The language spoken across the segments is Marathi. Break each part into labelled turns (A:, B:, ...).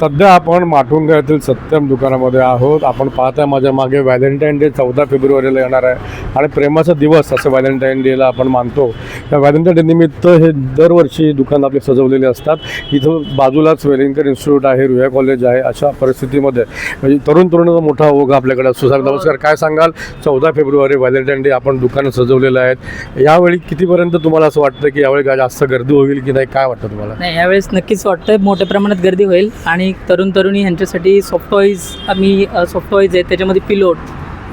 A: सध्या आपण माटुंगा येथील सत्यम दुकानामध्ये आहोत. आपण पाहताय माझ्या मागे व्हॅलेंटाईन डे चौदा फेब्रुवारीला येणार आहे. आणि प्रेमाचा दिवस असं व्हॅलेंटाईन डेला आपण मानतो. त्या व्हॅलेंटाईन डे निमित्त हे दरवर्षी दुकान आपले सजवलेले असतात. इथं बाजूलाच वेलिंगकर इन्स्टिट्यूट आहे रुया कॉलेज आहे अशा परिस्थितीमध्ये. म्हणजे तरुण तरुणाचा मोठा ओघ आपल्याकडे असतो. सर नमस्कार. काय सांगाल? चौदा फेब्रुवारी व्हॅलेंटाईन डे आपण दुकानं सजवलेलं आहेत. यावेळी कितीपर्यंत तुम्हाला असं वाटतं की यावेळी काय जास्त गर्दी होईल की नाही? काय वाटतं तुम्हाला?
B: नाही यावेळेस नक्कीच वाटतं मोठ्या प्रमाणात गर्दी होईल आणि तरुण तरुणी ह्यांच्यासाठी सॉफ्टवॉईज आम्ही सॉफ्टवॉईज आहेत. त्याच्यामध्ये पिलोट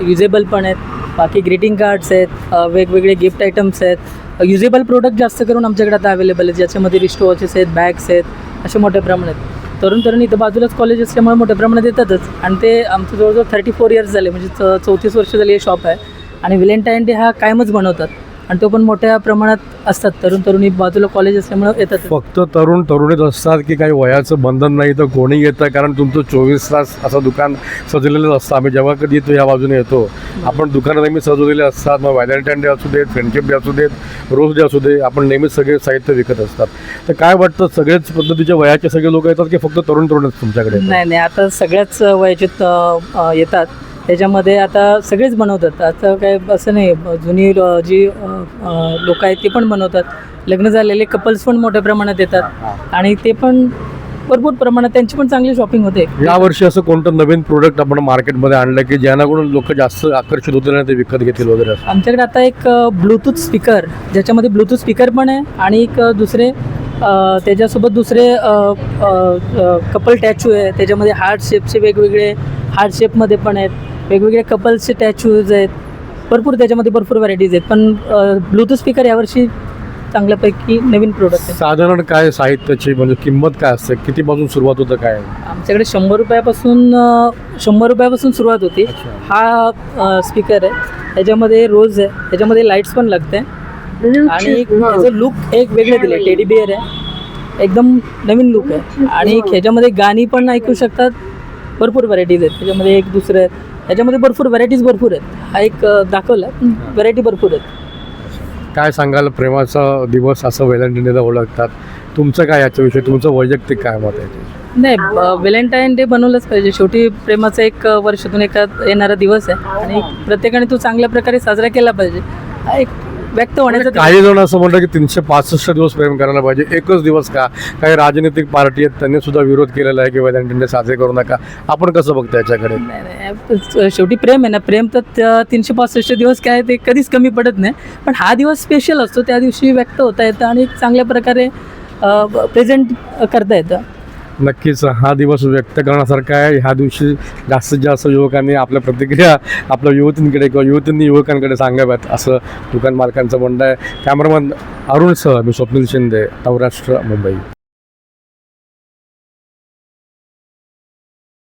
B: युजेबल पण आहेत. बाकी ग्रीटिंग कार्ड्स आहेत वेगवेगळे गिफ्ट आयटम्स आहेत. युजेबल प्रोडक्ट जास्त करून आमच्याकडे आता अवेलेबल आहेत ज्याच्यामध्ये रिस्टवॉचेस आहेत बॅग्स आहेत असे मोठ्या प्रमाणात. तरुण तरुण इथं बाजूलाच कॉलेज असल्यामुळे मोठ्या प्रमाणात येतातच. आणि ते आमचं जवळजवळ थर्टी फोर इयर्स झाले म्हणजे च चौतीस वर्ष झाली हे शॉप आहे. आणि व्हॅलेंटाईन डे हा कायमच बनवतात. आणि तो पण मोठ्या प्रमाणात असतात. तरुण तरुणी बाजूला कॉलेज असल्यामुळे येतात.
A: फक्त तरुण तरुणीच असतात की काही वयाचं बंधन नाही तर कोणी येतं? कारण तुमचं चोवीस तास असं दुकान सजवलेलं असतं. आम्ही जेव्हा कधी येतो या बाजूने येतो. आपण दुकानं नेहमी सजवलेले असतात. मग व्हॅलेंटाईन डे असू देत फ्रेंडशिप डे असू देत रोज डे असू दे आपण नेहमीच सगळे साहित्य विकत असतात. तर काय वाटतं? सगळेच पद्धतीच्या वयाचे सगळे लोक येतात की फक्त तरुण तरुणच तुमच्याकडे?
B: नाही नाही. आता सगळ्याच वयाचे येतात. त्याच्यामध्ये आता सगळेच बनवतात. आता काय असं नाही जुनी जी लोक आहेत ते पण बनवतात. लग्न झालेले कपल्स पण मोठ्या प्रमाणात येतात. आणि ते पण भरपूर प्रमाणात त्यांची पण चांगली शॉपिंग होते.
A: यावर्षी असं कोणतं नवीन प्रोडक्ट आपण मार्केटमध्ये आणलं की ज्याच्याकडून लोक जास्त आकर्षित होतील आणि ते विकत घेतील वगैरे
B: आमच्याकडे आता एक ब्लूटूथ स्पीकर ज्याच्यामध्ये ब्लूटूथ स्पीकर पण आहे आणि एक दुसरे त्याच्यासोबत दुसरे कपल टॅचू आहे. त्याच्यामध्ये हार्ट शेपचे वेगवेगळे हार्ट शेपमध्ये पण आहेत. वेगवेगळे कपल्सचे टॅचूज आहेत. भरपूर त्याच्यामध्ये भरपूर व्हरायटीज आहेत. पण ब्लूटूथ स्पीकर यावर्षी चांगल्यापैकी नवीन प्रोडक्ट आहे.
A: साधारण काय साहित्याची म्हणजे किंमत काय असते? कितीपासून सुरुवात होतं काय?
B: आमच्याकडे शंभर रुपयापासून शंभर रुपयापासून सुरुवात होती. हा स्पीकर आहे. त्याच्यामध्ये रोज आहे. त्याच्यामध्ये लाईट्स पण लागते. आणि त्याचं लुक एक वेगळे दिले टेडी बिअर आहे. एकदम नवीन लुक आहे. आणि ह्याच्यामध्ये गाणी पण ऐकू शकतात. भरपूर व्हरायटीज आहेत. त्याच्यामध्ये एक दुसरं आहे त्याच्यामध्ये भरपूर व्हरायटीज भरपूर आहेत. हा एक दाखवला. व्हरायटी भरपूर आहेत.
A: काय सांगाल प्रेमाचा दिवस असं व्हॅलेंटाईन डेला ओळखतात. तुमचं काय याच्याविषयी? तुमचं वैयक्तिक काय मत आहे?
B: नाही व्हॅलेंटाईन डे बनवलंच पाहिजे. शेवटी प्रेमाचा एक वर्षातून एका येणारा दिवस आहे. आणि प्रत्येकाने तो चांगल्या प्रकारे साजरा केला पाहिजे. हा एक व्यक्त होण्याचा दिवस
A: काही जण असं म्हणतात की तीनशे पासष्ट दिवस प्रेम करायला पाहिजे. एकच दिवस का? काही राजनैतिक पार्टी आहेत त्यांनी सुद्धा विरोध केलेला आहे की व्हॅलेंटाईन डे साजरे करू नका. आपण कसं बघतो याच्याकडे?
B: नाही शेवटी प्रेम आहे ना. प्रेम तर तीनशे पासष्ट दिवस काय ते कधीच कमी पडत नाही. पण हा दिवस स्पेशल असतो. त्या दिवशी व्यक्त होता येतं आणि चांगल्या प्रकारे प्रेझेंट करता येतं.
A: नक्कीच हा दिवस व्यक्त करण्यासारखा आहे. ह्या दिवशी जास्तीत जास्त युवकांनी आपल्या प्रतिक्रिया आपल्या युवतींकडे किंवा युवतींनी युवकांकडे सांगाव्यात असं दुकान मालकांचं म्हणणं आहे. कॅमेरामन अरुण सह मी स्वप्नील शिंदे नवराष्ट्र मुंबई.